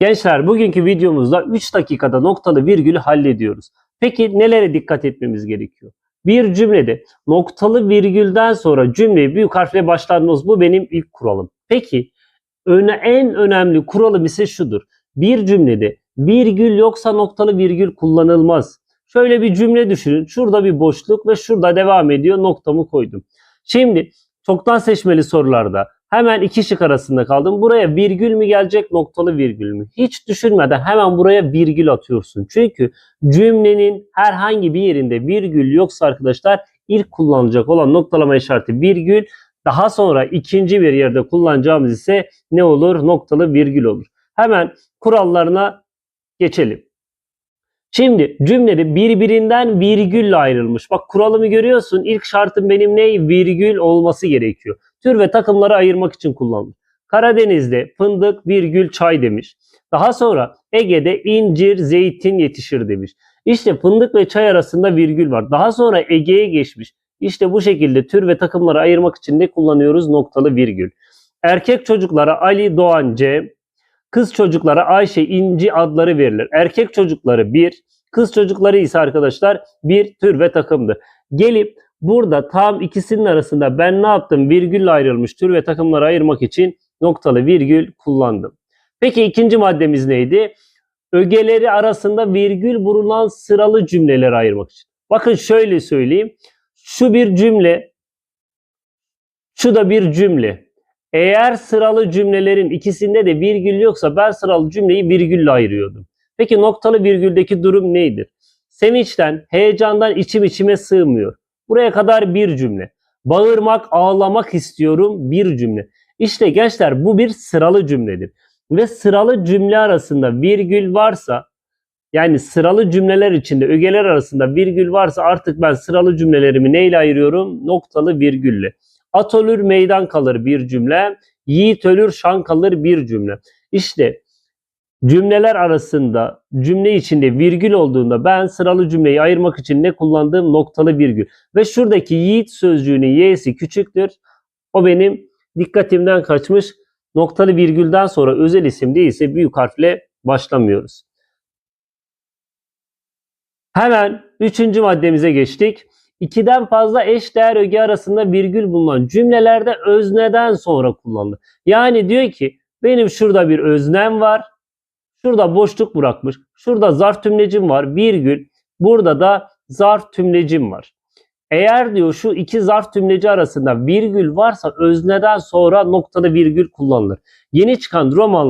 Gençler bugünkü videomuzda 3 dakikada noktalı virgülü hallediyoruz. Peki nelere dikkat etmemiz gerekiyor? Bir cümlede noktalı virgülden sonra cümleyi büyük harfle başlatmamız bu benim ilk kuralım. Peki öne, en önemli kuralım ise şudur. Bir cümlede virgül yoksa noktalı virgül kullanılmaz. Şöyle bir cümle düşünün. Şurada bir boşluk ve şurada devam ediyor. Noktamı koydum. Şimdi çoktan seçmeli sorularda hemen iki şık arasında kaldım. Buraya virgül mü gelecek noktalı virgül mü? Hiç düşünmeden hemen buraya virgül atıyorsun. Çünkü cümlenin herhangi bir yerinde virgül yoksa arkadaşlar ilk kullanılacak olan noktalama işareti virgül. Daha sonra ikinci bir yerde kullanacağımız ise ne olur? Noktalı virgül olur. Hemen kurallarına geçelim. Şimdi cümlede birbirinden virgülle ayrılmış. Bak kuralımı görüyorsun. İlk şartım benim ne? Virgül olması gerekiyor. Tür ve takımları ayırmak için kullanılır. Karadeniz'de fındık virgül çay demiş. Daha sonra Ege'de incir, zeytin yetişir demiş. İşte fındık ve çay arasında virgül var. Daha sonra Ege'ye geçmiş. İşte bu şekilde tür ve takımları ayırmak için ne kullanıyoruz? Noktalı virgül. Erkek çocuklara Ali, Doğan, C, Kız çocuklara Ayşe, İnci adları verilir. Erkek çocukları bir, kız çocukları ise arkadaşlar bir tür ve takımdır. Gelip burada tam ikisinin arasında ben ne yaptım? Virgülle ayrılmış tür ve takımları ayırmak için noktalı virgül kullandım. Peki ikinci maddemiz neydi? Ögeleri arasında virgül bulunan sıralı cümleleri ayırmak için. Bakın şöyle söyleyeyim. Şu bir cümle, şu da bir cümle. Eğer sıralı cümlelerin ikisinde de virgül yoksa ben sıralı cümleyi virgülle ayırıyordum. Peki noktalı virgüldeki durum neydir? Sevinçten, heyecandan içim içime sığmıyor. Buraya kadar bir cümle. Bağırmak, ağlamak istiyorum bir cümle. İşte gençler bu bir sıralı cümledir. Ve sıralı cümle arasında virgül varsa yani sıralı cümleler içinde ögeler arasında virgül varsa artık ben sıralı cümlelerimi neyle ayırıyorum? Noktalı virgülle. At ölür meydan kalır bir cümle. Yiğit ölür şan kalır bir cümle. İşte cümleler arasında cümle içinde virgül olduğunda ben sıralı cümleyi ayırmak için ne kullandığım noktalı virgül. Ve şuradaki yiğit sözcüğünün y'si küçüktür. O benim dikkatimden kaçmış. Noktalı virgülden sonra özel isim değilse büyük harfle başlamıyoruz. Hemen üçüncü maddemize geçtik. İkiden fazla eş değer öge arasında virgül bulunan cümlelerde özneden sonra kullanılır. Yani diyor ki benim şurada bir öznem var. Şurada boşluk bırakmış. Şurada zarf tümlecim var. Virgül. Burada da zarf tümlecim var. Eğer diyor şu iki zarf tümleci arasında virgül varsa özneden sonra noktada virgül kullanılır. Yeni çıkan romanlar